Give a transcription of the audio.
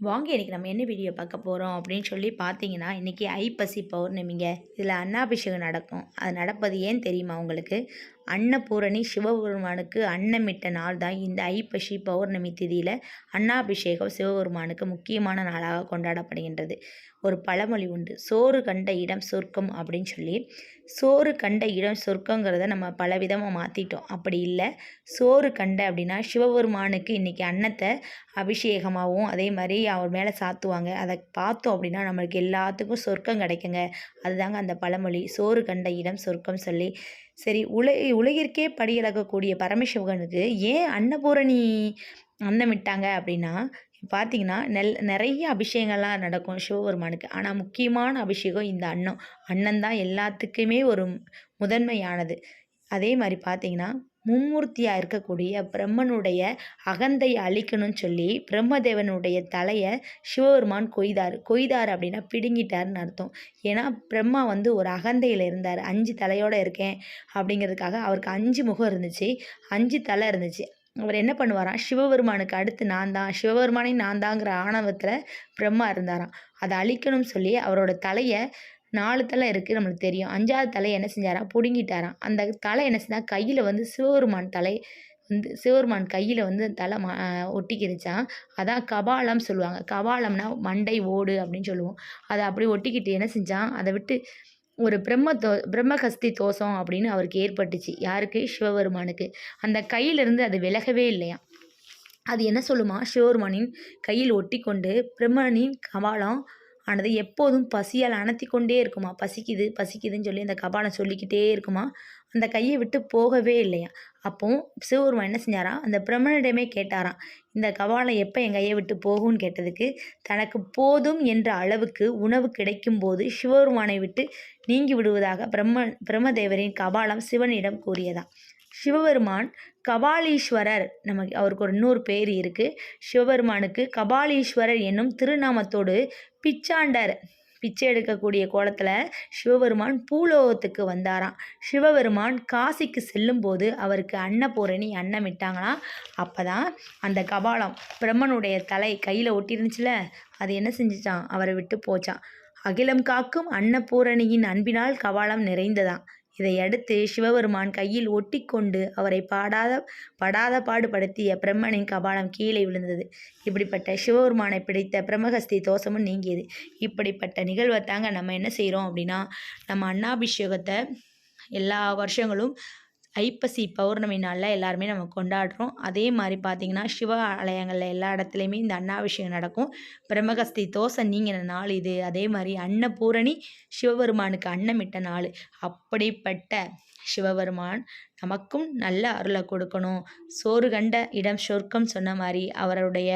வாங்க இன்றைக்கி நம்ம என்ன வீடியோ பார்க்க போகிறோம் அப்படின்னு சொல்லி பார்த்தீங்கன்னா இன்றைக்கி ஐப்பசி பௌர்ணமிங்க. இதில் அன்னாபிஷேகம் நடக்கும். அது நடப்பது ஏன் தெரியுமா உங்களுக்கு? அன்னபூரணி சிவபெருமானுக்கு அன்னமிட்ட நாள் தான் இந்த ஐப்பசி பௌர்ணமி திதியில் அன்னாபிஷேகம் சிவபெருமானுக்கு முக்கியமான நாளாக கொண்டாடப்படுகின்றது. ஒரு பழமொழி உண்டு. சோறு கண்ட இடம் சொர்க்கம் அப்படின்னு சொல்லி. சோறு கண்ட இடம் சொர்க்கங்கிறத நம்ம பலவிதமாக மாற்றிட்டோம் அப்படி இல்லை. சோறு கண்ட அப்படின்னா சிவபெருமானுக்கு இன்றைக்கி அன்னத்தை அபிஷேகமாகவும் அதே மாதிரி அவர் மேலே சாத்துவாங்க. அதை பார்த்தோம் அப்படின்னா நம்மளுக்கு எல்லாத்துக்கும் சொர்க்கம் கிடைக்குங்க. அதுதாங்க அந்த பழமொழி. சோறு கண்ட இடம் சொர்க்கம் சொல்லி. சரி உலகை உலகிற்கே படியலகக்கூடிய பரமசிவகனுக்கு ஏன் அன்னபூரணி அன்னமிட்டாங்க அப்படின்னா பார்த்தீங்கன்னா நெல் நிறைய அபிஷேகங்கள்லாம் நடக்கும் சிவபெருமானுக்கு. ஆனால் முக்கியமான அபிஷேகம் இந்த அன்னம். அன்னம் தான் எல்லாத்துக்குமே ஒரு முதன்மையானது. அதே மாதிரி பார்த்தீங்கன்னா மும்மூர்த்தியாக இருக்கக்கூடிய பிரம்மனுடைய அகந்தையை அழிக்கணும்னு சொல்லி பிரம்மதேவனுடைய தலையை சிவபெருமான் கொய்தார். கொய்தார் அப்படின்னா பிடுங்கிட்டார்னு அர்த்தம். ஏன்னா பிரம்மா வந்து ஒரு அகந்தையில் இருந்தார். அஞ்சு தலையோடு இருக்கேன் அப்படிங்கிறதுக்காக அவருக்கு அஞ்சு முகம் இருந்துச்சு. அஞ்சு தலை இருந்துச்சு. அவர் என்ன பண்ணுவாராம் சிவபெருமானுக்கு அடுத்து நான் தான். சிவபெருமானே நான் தாங்கிற ஆணவத்தில் பிரம்மா இருந்தாராம். அதை அழிக்கணும்னு சொல்லி அவரோட தலையை நாலு தலை இருக்குது நம்மளுக்கு தெரியும். அஞ்சாவது தலை என்ன செஞ்சாராம் பிடுங்கிட்டாராம். அந்த தலை என்ன செஞ்சால் கையில் வந்து சிவபெருமான் தலை வந்து சிவபெருமான் கையில் வந்து தலை மா ஒட்டிக்கிருச்சான் அதான் கபாலம் சொல்லுவாங்க. கபாலம்னா மண்டை ஓடு அப்படின்னு சொல்லுவோம். அதை அப்படி ஒட்டிக்கிட்டு என்ன செஞ்சான் அதை விட்டு ஒரு பிரம்ம தோ பிரம்மகஸ்தி தோஷம் அப்படின்னு அவருக்கு ஏற்பட்டுச்சு. யாருக்கு? சிவபெருமானுக்கு. அந்த கையிலிருந்து அது விலகவே இல்லையா அது என்ன சொல்லுமா? சிவபெருமானின் கையில் ஒட்டி கொண்டு பிரம்மனின் கபாலம் ஆனது எப்போதும் பசியால் அணத்தி கொண்டே இருக்குமா? பசிக்குது பசிக்குதுன்னு சொல்லி அந்த கபாலம் சொல்லிக்கிட்டே இருக்குமா? அந்த கையை விட்டு போகவே இல்லையா? அப்போ சிவபெருமான் என்ன செஞ்சாராம் அந்த பிரம்மனிடமே கேட்டாராம் இந்த கபாலம் எப்போ என் கையை விட்டு போகும்னு கேட்டதுக்கு தனக்கு போதும் என்ற அளவுக்கு உணவு கிடைக்கும் போது சிவபெருமானை விட்டு நீங்கி விடுவதாக பிரம்ம பிரம்மதேவரின் கபாலம் சிவனிடம் கூறியதான் சிவபெருமான் கபாலீஸ்வரர் நமக்கு அவருக்கு ஒரு இன்னொரு பேர் இருக்குது சிவபெருமானுக்கு கபாலீஸ்வரர் என்னும் திருநாமத்தோடு பிச்சாண்டர் பிச்சை எடுக்கக்கூடிய கோலத்தில் சிவபெருமான் பூலோகத்துக்கு வந்தாராம். சிவபெருமான் காசிக்கு செல்லும்போது அவருக்கு அன்னபூரணி அன்னமிட்டாங்களாம். அப்போ தான் அந்த கபாலம் பிரம்மனுடைய தலை கையில் ஒட்டிருந்துச்சுல அது என்ன செஞ்சிச்சான் அவரை விட்டு போச்சான் அகிலம் காக்கும் அன்னபூரணியின் அன்பினால் கபாலம் நிறைந்ததான் இதையடுத்து சிவபெருமான் கையில் ஒட்டி கொண்டு அவரை பாடாத படாத பாடுபடுத்திய பிரம்மனின் கபாலம் கீழே விழுந்தது. இப்படிப்பட்ட சிவபெருமானை பிடித்த பிரம்மகஸ்தி தோஷமும் நீங்கியது. இப்படிப்பட்ட நிகழ்வை தாங்க நம்ம என்ன செய்கிறோம் அப்படின்னா நம்ம அன்னாபிஷேகத்தை எல்லா வருஷங்களும் ஐப்பசி பௌர்ணமி நாளில் எல்லாருமே நம்ம கொண்டாடுறோம். அதே மாதிரி பார்த்திங்கன்னா சிவ ஆலயங்களில் எல்லா இடத்துலையுமே இந்த அன்னாபிஷேகம் நடக்கும். பிரம்மகஸ்தி தோசை நீங்கின நாள் இது. அதே மாதிரி அன்னபூரணி சிவபெருமானுக்கு அன்னமிட்ட நாள். அப்படிப்பட்ட சிவபெருமான் நமக்கும் நல்ல அருளை கொடுக்கணும். சோறு கண்ட இடம் சொர்க்கம் சொன்ன மாதிரி அவருடைய